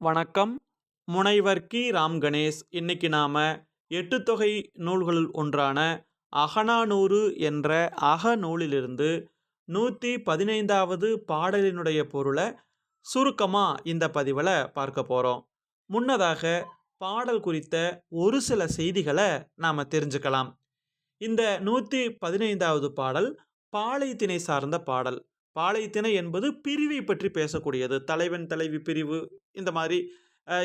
வணக்கம். முனைவர் கி. ராம் கணேஷ் இன்னைக்கு நாம் எட்டு தொகை நூல்களுள் ஒன்றான அகநானூறு என்ற அக நூலிலிருந்து நூற்றி பதினைந்தாவது பாடலினுடைய பொருளை சுருக்கமாக இந்த பதிவில் பார்க்க போகிறோம் முன்னதாக பாடல் குறித்த ஒரு சில செய்திகளை நாம் தெரிஞ்சுக்கலாம். இந்த நூற்றி பதினைந்தாவது பாடல் பாளையத்தினை சார்ந்த பாடல். பாளையத்திணை என்பது பிரிவை பற்றி பேசக்கூடியது. தலைவன் தலைவி பிரிவு இந்த மாதிரி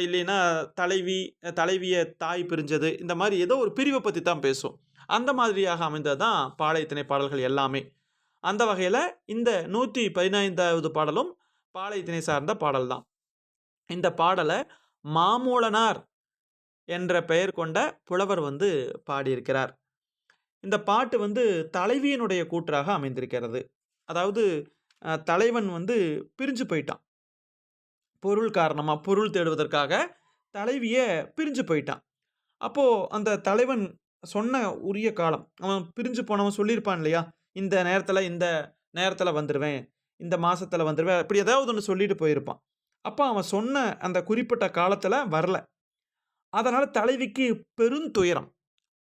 இல்லைன்னா தலைவி தலைவியை தலைவிய தாய் பிரிஞ்சது இந்த மாதிரி ஏதோ ஒரு பிரிவை பற்றி தான் பேசும். அந்த மாதிரியாக அமைந்தது தான் பாளையத்திணை பாடல்கள் எல்லாமே. அந்த வகையில் இந்த நூற்றி பதினைந்தாவது பாடலும் பாளையத்திணை சார்ந்த பாடல் தான் இந்த பாடலை மாமூலனார் என்ற பெயர் கொண்ட புலவர் வந்து பாடியிருக்கிறார். இந்த பாட்டு வந்து தலைவியினுடைய கூற்றாக அமைந்திருக்கிறது. அதாவது தலைவன் வந்து பிரிஞ்சு போயிட்டான். பொருள் காரணமாக பொருள் தேடுவதற்காக தலைவியை பிரிஞ்சு போயிட்டான். அப்போது அந்த தலைவன் சொன்ன உரிய காலம் அவன் பிரிஞ்சு போனவன் சொல்லியிருப்பான் இல்லையா? இந்த நேரத்தில் இந்த நேரத்தில் வந்துடுவேன் இந்த மாதத்தில் வந்துடுவேன் இப்படி ஏதாவது ஒன்று சொல்லிட்டு போயிருப்பான். அப்போ அவன் சொன்ன அந்த குறிப்பிட்ட காலத்தில் வரல. அதனால் தலைவிக்கு பெருந்துயரம்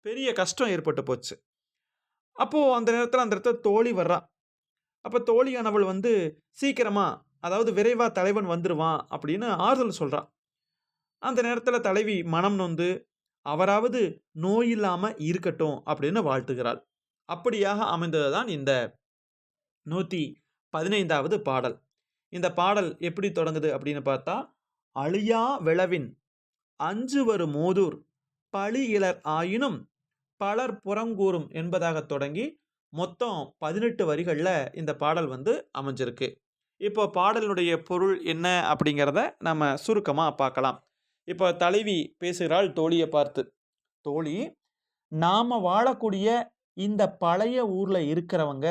பெரிய கஷ்டம் ஏற்பட்டு போச்சு. அப்போது அந்த நேரத்தில் அந்த இடத்துல தோழி வர்றா. அப்போ தோழியானவள் வந்து சீக்கிரமா அதாவது விரைவாக தலைவன் வந்துடுவான் அப்படின்னு ஆறுதல் சொல்கிறான் அந்த நேரத்தில் தலைவி மனம் நொந்து அவராவது நோய் இல்லாமல் இருக்கட்டும் அப்படின்னு வாழ்த்துகிறாள். அப்படியாக அமைந்தது தான் இந்த நூற்றி பதினைந்தாவது பாடல். இந்த பாடல் எப்படி தொடங்குது அப்படின்னு பார்த்தா அழியா விளவின் அஞ்சு வரும் மோதூர் பழி இலர் ஆயினும் பலர் புறங்கூறும் என்பதாக தொடங்கி மொத்தம் பதினெட்டு வரிகளில் இந்த பாடல் வந்து அமைஞ்சிருக்கு. இப்போ பாடலினுடைய பொருள் என்ன அப்படிங்கிறத நம்ம சுருக்கமாக பார்க்கலாம். இப்போ தலைவி பேசுகிறாள் தோழியை பார்த்து. தோழி நாம் வாழக்கூடிய இந்த பழைய ஊரில் இருக்கிறவங்க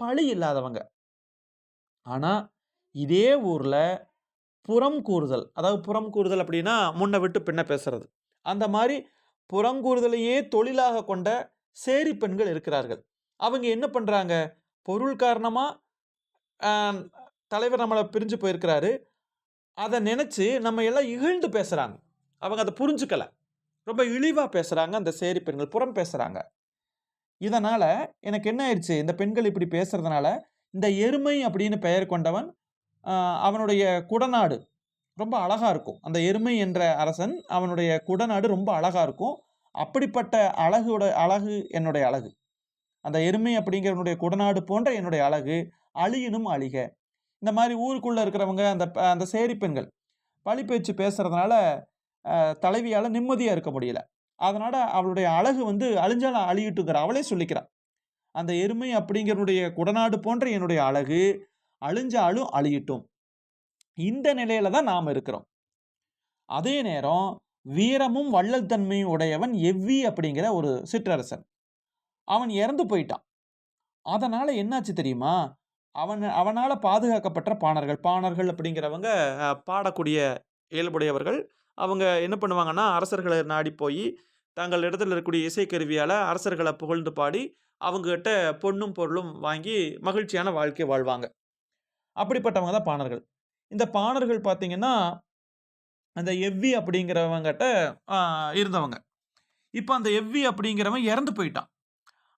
பழி இல்லாதவங்க. ஆனால் இதே ஊரில் புறம் கூறுதல் அதாவது புறம் கூறுதல் அப்படின்னா முன்னை விட்டு பின்ன பேசுறது. அந்த மாதிரி புறங்கூறுதலையே தொழிலாக கொண்ட சேரி பெண்கள் இருக்கிறார்கள். அவங்க என்ன பண்ணுறாங்க பொருள் காரணமாக தலைவர் நம்மளை பிரிஞ்சு போயிருக்கிறாரு. அதை நினச்சி நம்ம எல்லாம் இகழ்ந்து பேசுகிறாங்க அவங்க அதை புரிஞ்சுக்கலை. ரொம்ப இழிவாக பேசுகிறாங்க அந்த சேரி பெண்கள் புறம் பேசுகிறாங்க இதனால் எனக்கு என்ன ஆயிடுச்சு? இந்த பெண்கள் இப்படி பேசுகிறதுனால இந்த எருமை அப்படின்னு பெயர் கொண்டவன் அவனுடைய குடநாடு ரொம்ப அழகாக இருக்கும். அந்த எருமை என்ற அரசன் அவனுடைய குடநாடு ரொம்ப அழகாக இருக்கும். அப்படிப்பட்ட அழகுட அழகு என்னுடைய அழகு. அந்த எருமை அப்படிங்கிறவனுடைய குடநாடு போன்ற என்னுடைய அழகு அழியினும் அழிக. இந்த மாதிரி ஊருக்குள்ள இருக்கிறவங்க அந்த ப- அந்த சேரி பெண்கள் பழி பேச்சு பேசுறதுனால தலைவியால் நிம்மதியாக இருக்க முடியல. அதனால் அவளுடைய அழகு வந்து அழிஞ்சாலும் அழியிட்டுங்கிற அவளே சொல்லிக்கிறாள் அந்த எருமை அப்படிங்கிறனுடைய குடநாடு போன்ற என்னுடைய அழகு அழிஞ்சாலும் அழியட்டும். இந்த நிலையில தான் நாம் இருக்கிறோம். அதே நேரம் வீரமும் வள்ளல் தன்மையும் உடையவன் எவ்வி அப்படிங்கிற ஒரு சிற்றரசன். அவன் இறந்து போயிட்டான். அதனால் என்னாச்சு தெரியுமா? அவன் அவனால் பாதுகாக்கப்பட்ட பாணர்கள் பாணர்கள் அப்படிங்கிறவங்க பாடக்கூடிய இயல்புடையவர்கள் அவங்க என்ன பண்ணுவாங்கன்னா அரசர்களை நாடி போய் தங்கள் இடத்துல இருக்கக்கூடிய இசைக்கருவியால் அரசர்களை புகழ்ந்து பாடி அவங்ககிட்ட பொண்ணும் பொருளும் வாங்கி மகிழ்ச்சியான வாழ்க்கை வாழ்வாங்க. அப்படிப்பட்டவங்க தான் பாணர்கள். இந்த பாணர்கள் பார்த்திங்கன்னா அந்த எவ்வி அப்படிங்கிறவங்ககிட்ட இருந்தவங்க. இப்போ அந்த எவ்வி அப்படிங்கிறவன் இறந்து போயிட்டான்.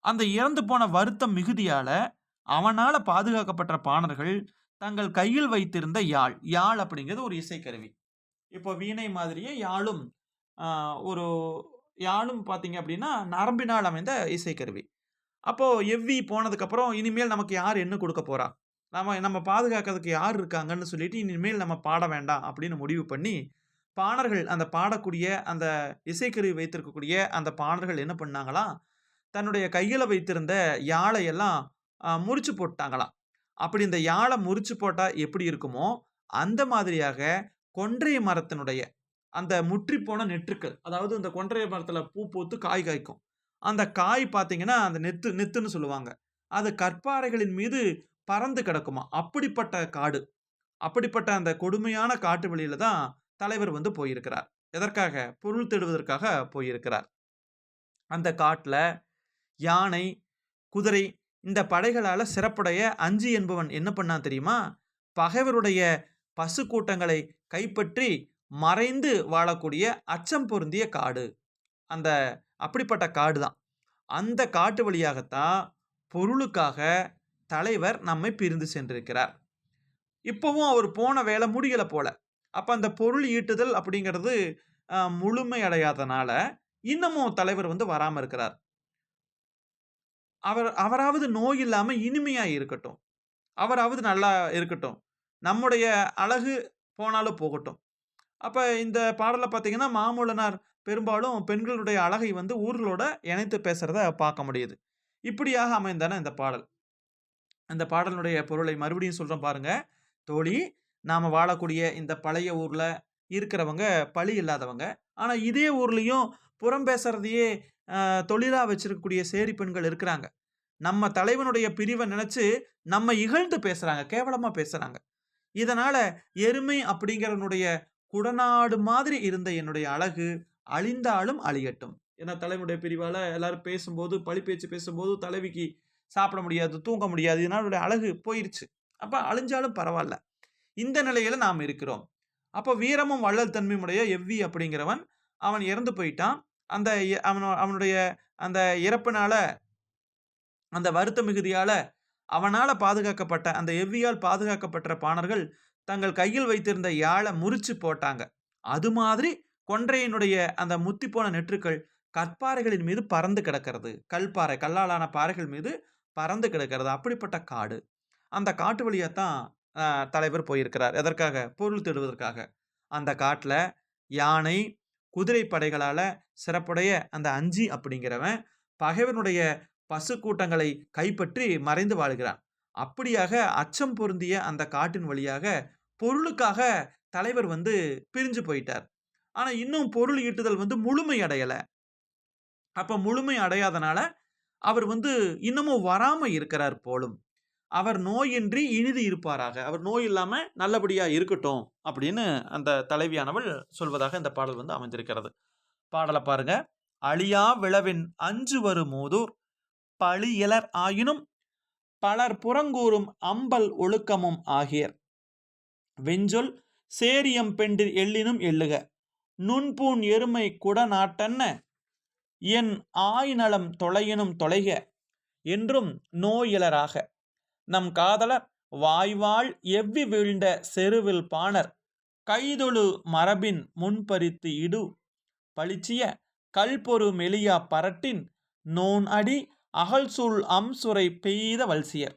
அந்த இறந்து போன வருத்தம் மிகுதியால அவனால பாதுகாக்கப்பட்ட பாணர்கள் தங்கள் கையில் வைத்திருந்த யாழ் யாழ் அப்படிங்கிறது ஒரு இசைக்கருவி. இப்போ வீணை மாதிரியே யாழும் ஒரு யாழும் பார்த்தீங்க அப்படின்னா நரம்பினால் அமைந்த இசைக்கருவி. அப்போ எவ்வி போனதுக்கப்புறம் இனிமேல் நமக்கு யார் என்ன கொடுக்க போறா? நம்ம நம்ம பாதுகாக்கிறதுக்கு யார் இருக்காங்கன்னு சொல்லிட்டு இனிமேல் நம்ம பாட வேண்டாம் அப்படின்னு முடிவு பண்ணி பாணர்கள் அந்த பாடக்கூடிய அந்த இசைக்கருவி வைத்திருக்கக்கூடிய அந்த பாணர்கள் என்ன பண்ணாங்களாம் தன்னுடைய கையில் வைத்திருந்த யாழையெல்லாம் முறிச்சு போட்டாங்களாம். அப்படி இந்த யாழை முறிச்சு போட்டால் எப்படி இருக்குமோ அந்த மாதிரியாக கொன்றைய மரத்தினுடைய அந்த முற்றி போன நெற்றுக்கள் அதாவது இந்த கொன்றைய மரத்தில் பூ பூத்து காய் காய்க்கும். அந்த காய் பார்த்தீங்கன்னா அந்த நெத்து நெத்துன்னு சொல்லுவாங்க. அது கற்பாறைகளின் மீது பறந்து கிடக்குமா? அப்படிப்பட்ட காடு. அப்படிப்பட்ட அந்த கொடுமையான காட்டு வழியில தான் தலைவர் வந்து போயிருக்கிறார். எதற்காக? பொருள் தேடுவதற்காக போயிருக்கிறார். அந்த காட்டில் யானை குதிரை இந்த படைகளால் சிறப்புடைய அஞ்சு என்பவன் என்ன பண்ணான் தெரியுமா பகைவருடைய பசு கூட்டங்களை கைப்பற்றி மறைந்து வாழக்கூடிய அச்சம் பொருந்திய காடு. அந்த அப்படிப்பட்ட காடு தான். அந்த காட்டு வழியாகத்தான் பொருளுக்காக தலைவர் நம்மை பிரிந்து சென்றிருக்கிறார். இப்போவும் அவர் போன வேலை முடியலை போல. அப்போ அந்த பொருள் ஈட்டுதல் அப்படிங்கிறது அ முழுமை அடையாதனால, இன்னமும் தலைவர் வந்து வராமல் இருக்கிறார். அவர் அவராவது நோய் இல்லாமல் இனிமையாக இருக்கட்டும். அவராவது நல்லா இருக்கட்டும். நம்முடைய அழகு போனாலும் போகட்டும். அப்போ இந்த பாடலை பார்த்தீங்கன்னா, மாமூலனார் பெரும்பாலும் பெண்களுடைய அழகை வந்து ஊர்களோட இணைத்து பேசுகிறத பார்க்க முடியுது. இப்படியாக அமைந்தான இந்த பாடல். அந்த பாடலினுடைய பொருளை மறுபடியும் சொல்கிறோம் பாருங்க. "தோழி, நாம் வாழக்கூடிய இந்த பழைய ஊரில் இருக்கிறவங்க பழி இல்லாதவங்க. ஆனால் இதே ஊர்லேயும் புறம் பேசுறதையே தொழிலாக வச்சிருக்கக்கூடிய சேரி பெண்கள் இருக்கிறாங்க. நம்ம தலைவனுடைய பிரிவை நினச்சி நம்ம இகழ்ந்து பேசுகிறாங்க கேவலமாக பேசுகிறாங்க இதனால் எருமை அப்படிங்கிறனுடைய குடநாடு மாதிரி இருந்த என்னுடைய அழகு அழிந்தாலும் அழியட்டும்." ஏன்னா தலைவனுடைய பிரிவால் எல்லாரும் பேசும்போது, பழி பேச்சு பேசும்போது தலைவிக்கு சாப்பிட முடியாது, தூங்க முடியாது. இதனால அவருடைய அழகு போயிருச்சு. அப்போ அழிஞ்சாலும் பரவாயில்ல இந்த நிலையில் நாம் இருக்கிறோம். அப்போ வீரமும் வள்ளல் தன்மையுடைய எவ்வி அப்படிங்கிறவன், அவன் இறந்து போயிட்டான். அந்த அவனோ அவனுடைய அந்த இறப்புனால அந்த வருத்த மிகுதியால அவனால் பாதுகாக்கப்பட்ட அந்த எவ்வியால் பாதுகாக்கப்பட்ட பாணர்கள் தங்கள் கையில் வைத்திருந்த யாழை முறிச்சு போட்டாங்க. அது மாதிரி கொன்றையினுடைய அந்த முத்திப்போன நெற்றுக்கள் கற்பாறைகளின் மீது பறந்து கிடக்கிறது. கல்பாறை, கல்லாலான பாறைகள் மீது பறந்து கிடக்கிறது. அப்படிப்பட்ட காடு. அந்த காட்டு வழியாக தான் தலைவர் போயிருக்கிறார். எதற்காக? பொருள் தேடுவதற்காக. அந்த காட்டில் யானை, குதிரை படைகளால் சிறப்புடைய அந்த அஞ்சி அப்படிங்கிறவன் பகைவனுடைய பசு கூட்டங்களை கைப்பற்றி மறைந்து வாழ்கிறான். அப்படியாக அச்சம் பொருந்திய அந்த காட்டின் வழியாக பொருளுக்காக தலைவர் வந்து பிரிஞ்சு போயிட்டார். ஆனால் இன்னும் பொருள் ஈட்டுதல் வந்து முழுமை அடையலை அப்போ முழுமை அடையாதனால, அவர் வந்து இன்னமும் வராமல் இருக்கிறார் போலும். அவர் நோயின்றி இனிது இருப்பாராக. அவர் நோய் இல்லாமல் நல்லபடியாக இருக்கட்டும் அப்படின்னு அந்த தலைவியானவள் சொல்வதாக இந்த பாடல் வந்து அமைந்திருக்கிறது. பாடலை பாருங்க. "அழியா விழவின் அஞ்சுவரு மூதூர் பழியலர் ஆயினும் பலர் புறங்கூறும் அம்பல் ஒழுக்கமும் ஆகியர். வெஞ்சொல் சேரியம் பெண்டிர் எள்ளினும் எள்ளுக. நுண்பூண் எருமை குடநாட்டன்ன என் ஆய்நலம் தொலையினும் தொலைக என்றும் நோயிலராக. நம் காதலர் வாய்வாள் எவ்வி வீழ்ந்த செருவில் பாணர் கைதொழு மரபின் முன்பறித்து இடு பளிச்சிய கல்பொரு மெலியா பரட்டின் நோன் அடி அகல்சூழ் அம்சுரை பெய்த வல்சியர்.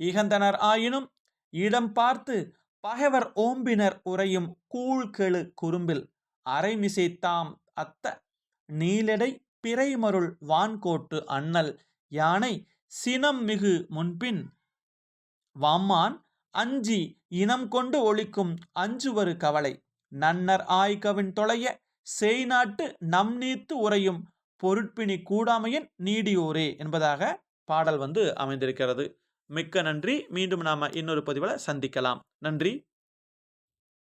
இகந்தனர் ஆயினும் இடம் பார்த்து பகைவர் ஓம்பினர் உறையும் கூழ்கெழு குறும்பில் அரைமிசை தாம் அத்த நீலடை பிறைமருள் வான்கோட்டு அண்ணல் யானை சினம் மிகு முன்பின் வாம்மான் அஞ்சி இனம் கொண்டு ஒளிக்கும் அஞ்சுவரு கவலை நன்னர் ஆய்கவின் தொலைய செயிநாட்டு நம் நீத்து உறையும் பொருட்பிணி கூடாமையின் நீடியோரே என்பதாக பாடல் வந்து அமைந்திருக்கிறது. மிக்க நன்றி. மீண்டும் நாம் இன்னொரு பதிவில் சந்திக்கலாம். நன்றி.